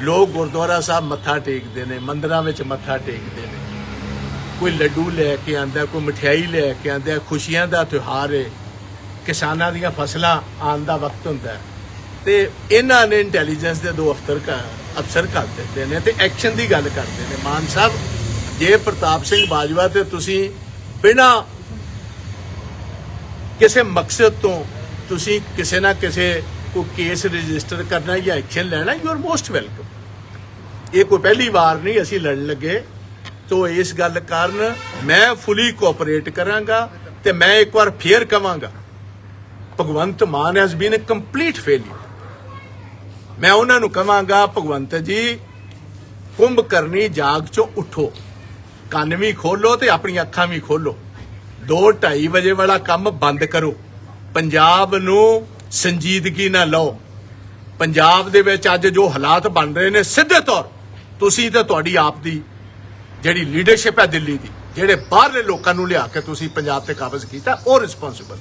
ਲੋਕ ਗੁਰਦੁਆਰਾ ਸਾਹਿਬ ਮੱਥਾ ਟੇਕਦੇ ਨੇ, ਮੰਦਰਾਂ ਵਿੱਚ ਮੱਥਾ ਟੇਕਦੇ ਨੇ। ਕੋਈ ਲੱਡੂ ਲੈ ਕੇ ਆਂਦਾ, ਕੋਈ ਮਠਿਆਈ ਲੈ ਕੇ ਆਂਦਾ, ਖੁਸ਼ੀਆਂ ਦਾ ਤਿਉਹਾਰ ਹੈ ਕਿਸਾਨਾਂ ਦੀਆਂ ਫਸਲਾਂ ਆਉਣ ਦਾ ਵਕਤ ਹੁੰਦਾ ਹੈ। ਤੇ ਇਹਨਾਂ ਨੇ ਇੰਟੈਲੀਜੈਂਸ ਦੇ ਦੋ ਅਫਸਰ ਅਫਸਰ ਕਰ ਦਿੱਤੇ ਨੇ ਤੇ ਐਕਸ਼ਨ ਦੀ ਗੱਲ ਕਰਦੇ ਨੇ। ਮਾਨ ਸਾਹਿਬ, ਜੇ ਪ੍ਰਤਾਪ ਸਿੰਘ ਬਾਜਵਾ ਤੇ ਤੁਸੀਂ ਬਿਨਾਂ ਕਿਸੇ ਮਕਸਦ ਤੋਂ ਤੁਸੀਂ ਕਿਸੇ ਨਾ ਕਿਸੇ ਕੋਈ ਕੇਸ ਰਜਿਸਟਰ ਕਰਨਾ ਜਾਂ ਐਕਸ਼ਨ ਲੈਣਾ ਯੂ ਆਰ ਮੋਸਟ ਵੈਲਕਮ ਇਹ ਕੋਈ ਪਹਿਲੀ ਵਾਰ ਨਹੀਂ, ਅਸੀਂ ਲੜਨ ਲੱਗੇ। ਤੋ ਇਸ ਗੱਲ ਕਾਰਨ ਮੈਂ ਫੁਲੀ ਕੋਆਪਰੇਟ ਕਰਾਂਗਾ ਤੇ ਮੈਂ ਇੱਕ ਵਾਰ ਫੇਰ ਕਵਾਂਗਾ, Bhagwant Mann has been a complete failure ਮੈਂ ਉਹਨਾਂ ਨੂੰ ਕਵਾਂਗਾ, ਭਗਵੰਤ ਜੀ, ਕੁੰਭ ਕਰਨੀ ਜਾਗ ਚੋਂ ਉਠੋ, ਕੰਨ ਵੀ ਖੋਲੋ ਤੇ ਆਪਣੀਆਂ ਅੱਖਾਂ ਵੀ ਖੋਲੋ। 2:30 ਵਜੇ ਵਾਲਾ ਕੰਮ ਬੰਦ ਕਰੋ। ਪੰਜਾਬ ਨੂੰ ਸੰਜੀਦਗੀ ਨਾ ਲਓ। ਪੰਜਾਬ ਦੇ ਵਿੱਚ ਅੱਜ ਜੋ ਹਾਲਾਤ ਬਣ ਰਹੇ ਨੇ, ਸਿੱਧੇ ਤੌਰ ਤੁਸੀਂ ਤੇ ਤੁਹਾਡੀ ਆਪ ਦੀ ਜਿਹੜੀ ਲੀਡਰਸ਼ਿਪ ਹੈ ਦਿੱਲੀ ਦੀ, ਜਿਹੜੇ ਬਾਹਰਲੇ ਲੋਕਾਂ ਨੂੰ ਲਿਆ ਕੇ ਤੁਸੀਂ ਪੰਜਾਬ ਤੇ ਕਾਬਜ਼ ਕੀਤਾ, ਉਹ ਰਿਸਪੌਂਸਿਬਲ